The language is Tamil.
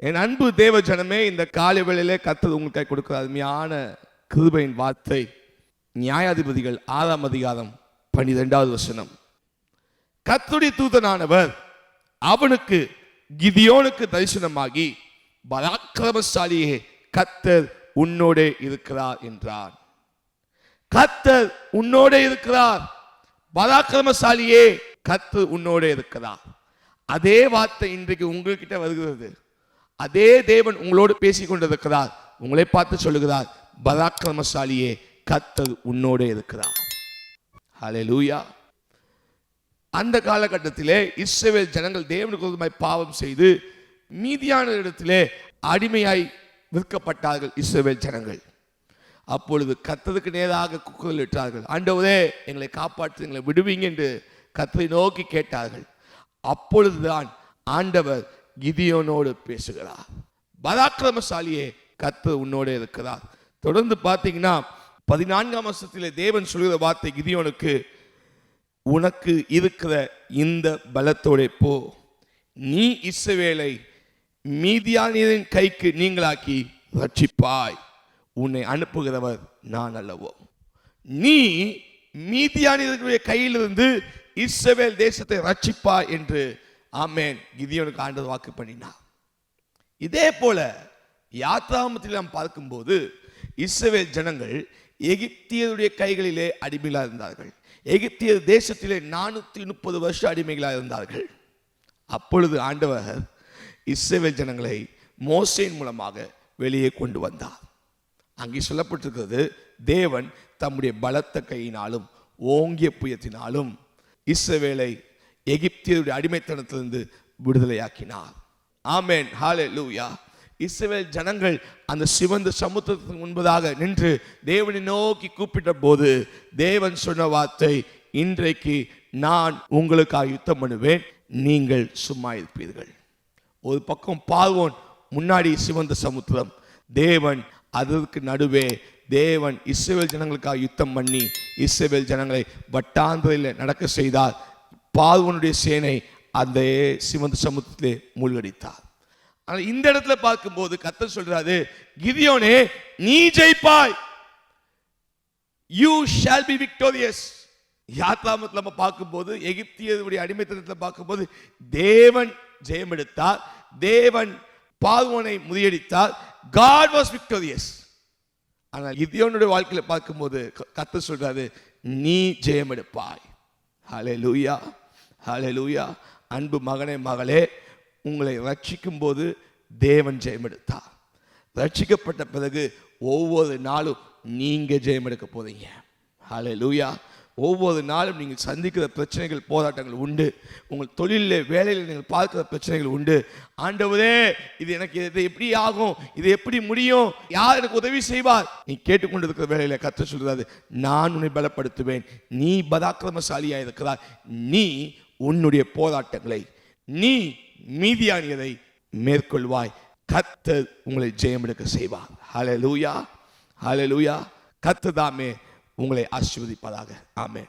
என் அன்பு தேவ ஜனமே இந்த காலை வேளையிலே கத்தது உங்களுக்கு கொடுக்கிற அருமையான கிருபையின் வார்த்தை நியாயாதிபதிகள் ஆறாம் அதிகாரம் பனிரெண்டாவது வசனம். கத்துடி தூதனானவர் அவனுக்கு கிதியோனுக்கு தரிசனமாகி பராக்கிரமசாலியே கத்தர் உன்னோடே இருக்கிறார் என்றார். கத்தர் உன்னோடே இருக்கிறார். பராக்கிரமசாலியே கத்தர் உன்னோடே இருக்கிறார். அதே வார்த்தை இன்றைக்கு உங்ககிட்ட வருகிறது. அதே தேவன் உங்களோடு பேசி கொண்டிருக்கிறார் உங்களை பார்த்து சொல்லுகிறார் பராக்கிரமசாலியே கத்தர் உன்னோடே இருக்கிறார். லூயா அந்த காலகட்டத்திலே இஸ்ரவேல் ஜனங்கள் தேவனுக்கு விரோதமாய் பாவம் செய்து மீதியான இடத்திலே அடிமையாய் விற்கப்பட்டார்கள் இஸ்ரவேல் ஜனங்கள். அப்பொழுது கத்ததுக்கு நேராக குக்குதல் இட்டார்கள். ஆண்டவரே எங்களை காப்பாற்று எங்களை விடுவீங்க என்று கத்தரை நோக்கி கேட்டார்கள். அப்பொழுதுதான் ஆண்டவர் கிதியோனோடு பேசுகிறார் பராக்கிரமசாலியே கத்து உன்னோடு இருக்கிறார். தொடர்ந்து பார்த்தீங்கன்னா பதினான்காம் வருஷத்தில் தேவன் சொல்கிற வார்த்தை கிதியோனுக்கு உனக்கு இருக்கிற இந்த பலத்தோட போ. நீ இசவேலை மீதியானியரின் கைக்கு நீங்களாக்கி ரட்சிப்பாய். உன்னை அனுப்புகிறவர் நான் அல்லவோ. நீ மீதியானியர்களுடைய கையிலிருந்து இஸ்ரவேல் தேசத்தை ரட்சிப்பாய் என்று ஆமேன். கிதியோனுக்கு ஆண்டவர் வாக்கு பண்ணினா இதே போல யாத்ராமத்தில் நாம் பார்க்கும்போது இஸ்ரவேல் ஜனங்கள் எகிப்தியருடைய கைகளிலே அடிமைகளாக இருந்தார்கள். எகிப்திய தேசத்திலே நானூற்றி முப்பது வருஷம் அடிமைகளாக இருந்தார்கள். அப்பொழுது ஆண்டவர் இஸ்ரேல் ஜனங்களை மோசையின் மூலமாக வெளியே கொண்டு வந்தார். அங்கே சொல்லப்பட்டிருக்கிறது தேவன் தம்முடைய பலத்த கையினாலும் ஓங்கிய புயத்தினாலும் இஸ்ரவேலை எகிப்தியருடைய அடிமைத்தனத்திலிருந்து விடுதலையாக்கினார். ஆமேன். ஹாலே லூயா இஸ்ரேல் ஜனங்கள் அந்த சிவந்த சமுத்திரத்துக்கு முன்பதாக நின்று தேவனை நோக்கி கூப்பிட்ட போது தேவன் சொன்ன வார்த்தை இன்றைக்கு நான் உங்களுக்காக யுத்தம் பண்ணுவேன் நீங்கள் சும்மா இருப்பீர்கள். ஒரு பக்கம் பார்வோன் முன்னாடி சிவந்த சமுத்திரம். தேவன் அதற்கு நடுவே தேவன் இஸ்ரேல் ஜனங்களுக்காக யுத்தம் பண்ணி இஸ்ரேல் ஜனங்களை வட்டாந்திரையில் நடக்க செய்தார். பார்வனுடைய சேனை அந்த சிவந்த சமுத்திரத்திலே மூழ்கடித்தார். ஆனால் இந்த இடத்துல பார்க்கும்போது கத்தர் சொல்றாரு கிதியோனே நீ ஜெயிப்பாய். யூ ஷால் பி விக்டோரியஸ் யாத்ராமத்தில் நம்ம பார்க்கும்போது எகிப்தியருடைய அடிமைத்தனத்தில் பார்க்கும்போது தேவன் ஜெயம் எடுத்தார் தேவன் பார்வோனை முறியடித்தார். காட் வாஸ் விக்டோரியஸ் ஆனால் இதியோனுடைய வாழ்க்கையில பார்க்கும்போது கத்த சொல்றாரு நீ ஜெயம் எடுப்பாய் ஹலே லூயா ஹலே லூயா அன்பு மகனே மகளே உங்களை ரட்சிக்கும் போது தேவன் ஜெயமெடுத்தார். ரட்சிக்கப்பட்ட பிறகு ஒவ்வொரு நாளும் நீங்கள் ஜெயமெடுக்க போகிறீங்க போறீங்க. லூயா ஒவ்வொரு நாளும் நீங்கள் சந்திக்கிற பிரச்சனைகள் போராட்டங்கள் உண்டு. உங்கள் தொழிலில் வேலையில் நீங்கள் பார்க்கிற பிரச்சனைகள் உண்டு. ஆண்டவரே இது எனக்கு இது எப்படி ஆகும்? இது எப்படி முடியும்? யார் எனக்கு உதவி செய்வார்? நீ கேட்டுக்கொண்டிருக்கிற வேலையில் கற்று சொல்கிறாரு நான் உன்னை பலப்படுத்துவேன். நீ பதாக்கிரமசாலியாக இருக்கிறார் நீ உன்னுடைய போராட்டங்களை நீ மீதியானியதை மேற்கொள்வாய். கத்தர் உங்களை ஜெயம் எடுக்க செய்வார் ஹலலூயா ஹலலூயா கத்ததாமே உங்களை ஆசிர்வதிப்பதாக ஆமே